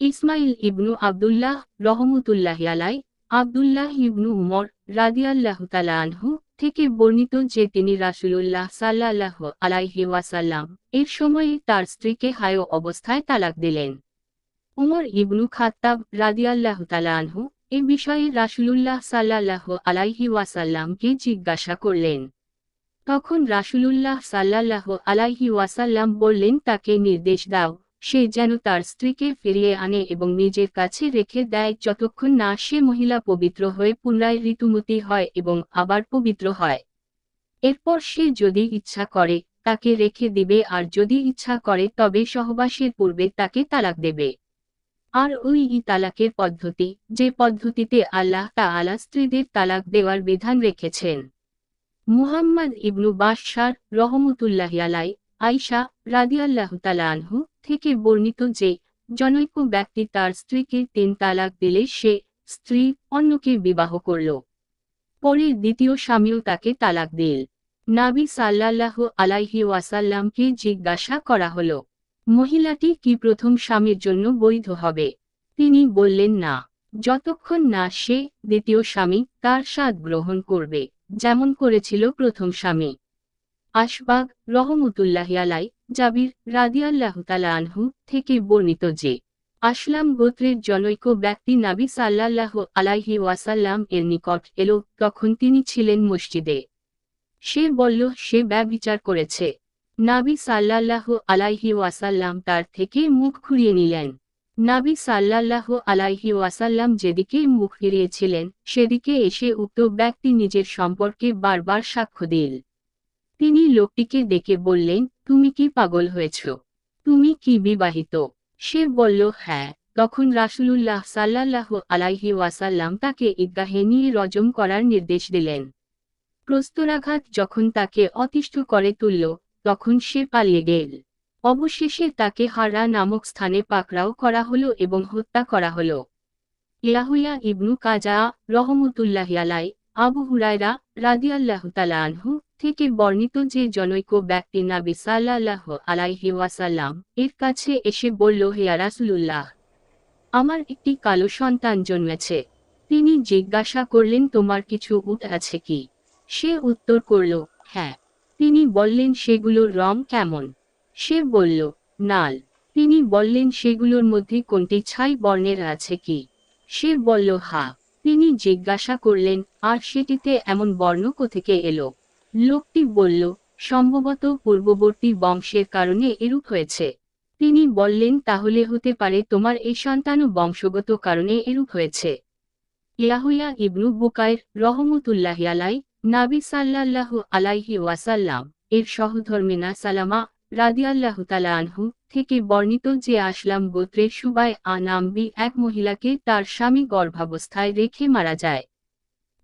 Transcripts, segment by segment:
ইসমাইল ইবনু আবদুল্লাহ রহমতুল্লাহ আলাই, আবদুল্লাহ ইবনু উমর রাদিয়াল্লাহ তালা আনহু থেকে বর্ণিত যে তিনি রাসুলুল্লাহ সাল্লাহ আলাইহি ওয়াসাল্লাম এর সময়ে তার স্ত্রীকে হায় অবস্থায় তালাক দিলেন। উমর ইবনু খাত্তাব রাদিয়াল্লাহ তালা আনহু এ বিষয়ে রাসুলুল্লাহ সাল্লাহ আলাইহি ওয়াসাল্লামকে জিজ্ঞাসা করলেন। তখন রাসুলুল্লাহ সাল্লাহ আলাইহি ওয়াসাল্লাম বললেন, তাকে নির্দেশ দাও সে যেন তার স্ত্রীকে ফিরিয়ে আনে এবং নিজের কাছে রেখে দেয় যতক্ষণ না সে মহিলা পবিত্র হয়ে পুনরায় ঋতুমতি হয় এবং আবার পবিত্র হয়। এরপর সে যদি ইচ্ছা করে, তাকে রেখে দিবে আর যদি ইচ্ছা করে, তবে সহবাসের পূর্বে তাকে তালাক দেবে। আর ওই ই তালাকের পদ্ধতি, যে পদ্ধতিতে আল্লাহ তা আলা স্ত্রীদের তালাক দেওয়ার বিধান রেখেছেন। মুহাম্মদ ইবনু বাশার রহমতুল্লাহ আলাই আইসা রাদিয়াল্লাহ আনহু থেকে বর্ণিত যে, জনৈক ব্যক্তি তার স্ত্রীকে তিন তালাক দিলে সে স্ত্রী অন্যকে বিবাহ করল। পরে দ্বিতীয় স্বামীও তাকে তালাক দিল। নাবি সাল্লাল্লাহ আলাইহি ওয়াসাল্লামকে জিজ্ঞাসা করা হল, মহিলাটি কি প্রথম স্বামীর জন্য বৈধ হবে? তিনি বললেন, না। যতক্ষণ না সে দ্বিতীয় স্বামী তার স্বাদ গ্রহণ করবে, যেমন করেছিল প্রথম স্বামী। আশবাগ রহমতুল্লাহ আলাই জাবির রাদিয়াল্লাহ তালা আনহু থেকে বর্ণিত যে, আসলাম গোত্রের জনৈক ব্যক্তি নাবি সাল্লাল্লাহ আলাইহি ওয়াসাল্লাম এর নিকট এলো তখন তিনি ছিলেন মসজিদে। সে বলল, সে ব্যবিচার করেছে। নাবি সাল্লাল্লাহ আলাইহি ওয়াসাল্লাম তার থেকে মুখ ঘুরিয়ে নিলেন। নাবি সাল্লাল্লাহ আলাইহি ওয়াসাল্লাম যেদিকে মুখ ফিরিয়েছিলেন, সেদিকে এসে উক্ত ব্যক্তি নিজের সম্পর্কে বারবার সাক্ষ্য দিল। তিনি লোকটিকে ডেকে বললেন তুমি কি পাগল হয়েছ? তুমি কি বিবাহিত? সে বলল হ্যাঁ। তখন রাসুলুল্লাহ সাল্লাল্লাহ আলাইহি ওয়াসাল্লাম তাকে ঈদগাহে নিয়ে রজম করার নির্দেশ দিলেন। প্রস্তরাঘাত যখন তাকে অতিষ্ঠ করে তুলল, তখন সে পালিয়ে গেল। অবশেষে তাকে হারা নামক স্থানে পাকড়াও করা হলো এবং হত্যা করা হলো। ইয়াহুয়া ইবনু কাজা রহমতুল্লাহ আলাই আবু হুরায়রা রাদিয়াল্লাহ তালা আনহু থেকে বর্ণিত যে জনৈক ব্যক্তি নাবি সাল্লাহ আলাইহি ওয়াসাল্লাম এর কাছে এসে বলল, হে রাসুলুল্লাহ, আমার একটি কালো সন্তান জন্মেছে। তিনি জিজ্ঞাসা করলেন, তোমার কিছু উট আছে কি? সে উত্তর করল হ্যাঁ। তিনি বললেন, সেগুলোর রং কেমন? সে বলল, নাল। তিনি বললেন, সেগুলোর মধ্যে কোনটি ছাই বর্ণের আছে কি? সে বলল, হা। তিনি জিজ্ঞাসা করলেন, আর সেটিতে এমন বর্ণ কোথেকে এলো? লোকটি বলল, সম্ভবত পূর্ববর্তী বংশের কারণে এরূপ হয়েছে। তিনি বললেন, তাহলে হতে পারে তোমার এই সন্তানও বংশগত কারণে এরূপ হয়েছে। ইয়াহুয়া ইবনু বুকায়ের রহমতুল্লাহ আলাই, নাবি সাল্লাল্লাহু আলাইহি ওয়াসাল্লাম, এর সহধর্মিনা সালামা রাদিয়াল্লাহ তালা আনহু থেকে বর্ণিত যে আসলাম গোত্রের সুবাই আনাম্বি এক মহিলাকে তার স্বামী গর্ভাবস্থায় রেখে মারা যায়।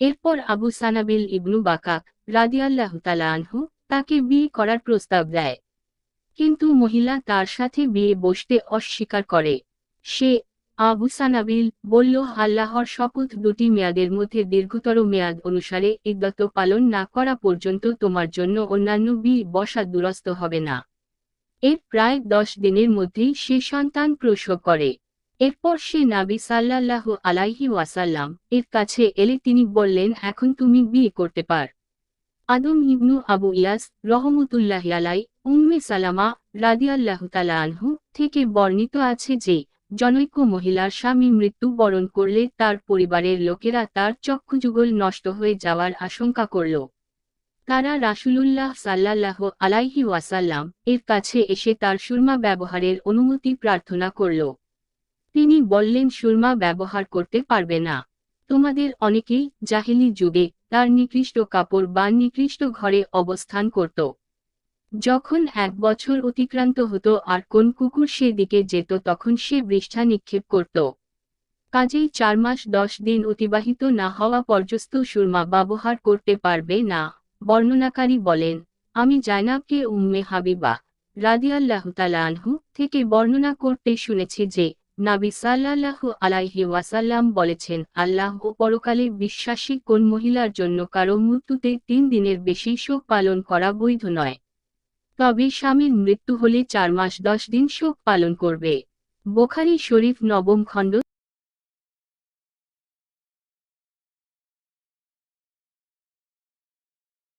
এরপর আবু সানাবিল ইবনু বাকাক রাদিয়াল্লাহ তালা আনহু তাকে বিয়ে করার প্রস্তাব দেয়। কিন্তু মহিলা তার সাথে বিয়ে বসতে অস্বীকার করে। সে আবু সানাবিল বলল, আল্লাহর শপথ দুটি মেয়াদের মধ্যে দীর্ঘতর মেয়াদ অনুসারে ইদ্যত পালন না করা পর্যন্ত তোমার জন্য অন্যান্য বিয়ে বসা দুরস্ত হবে না। এর প্রায় দশ দিনের মধ্যেই সে সন্তান প্রসব করে। এরপর সে নাবি সাল্লাল্লাহু আলাইহি ওয়াসাল্লাম এর কাছে এলে তিনি বললেন, এখন তুমি বিয়ে করতে পার। আদম ইবনু আবু ইয়াস রহমতুল্লাহ আলাই, উম্মে সালামা রাদিয়াল্লাহ তালা আনহু থেকে বর্ণিত আছে যে, জনৈক মহিলার স্বামী মৃত্যু বরণ করলে তার পরিবারের লোকেরা তার চক্ষুযুগল নষ্ট হয়ে যাওয়ার আশঙ্কা করল। তারা রাসুলুল্লাহ সাল্লাল্লাহ আলাইহি ওয়াসাল্লাম এর কাছে এসে তার সুরমা ব্যবহারের অনুমতি প্রার্থনা করল। তিনি বললেন, সুরমা ব্যবহার করতে পারবে না। তোমাদের অনেকেই জাহিলি যুগে তার নিকৃষ্ট কাপড় বা নিকৃষ্ট ঘরে অবস্থান করত। যখন এক বছর অতিক্রান্ত হতো আর কোন কুকুর সে দিকে যেত, তখন সে বৃষ্ঠা নিক্ষেপ করত। কাজেই চার মাস দশ দিন অতিবাহিত না হওয়া পর্যন্ত সুরমা ব্যবহার করতে পারবে না। বর্ণনাকারী বলেন, আমি জায়নাবকে উম্মে হাবিবা রাদিয়াল্লাহ আনহু থেকে বর্ণনা করতে শুনেছি যে নাবি সাল্লাহ আলাইহি ওয়াসাল্লাম বলেছেন, আল্লাহ ও পরকালে বিশ্বাসী কোন মহিলার জন্য কারও মৃত্যুতে তিন দিনের বেশি শোক পালন করা বৈধ নয়। তবে স্বামীর মৃত্যু হলে চার মাস দশ দিন শোক পালন করবে। বোখারি শরীফ নবম খণ্ড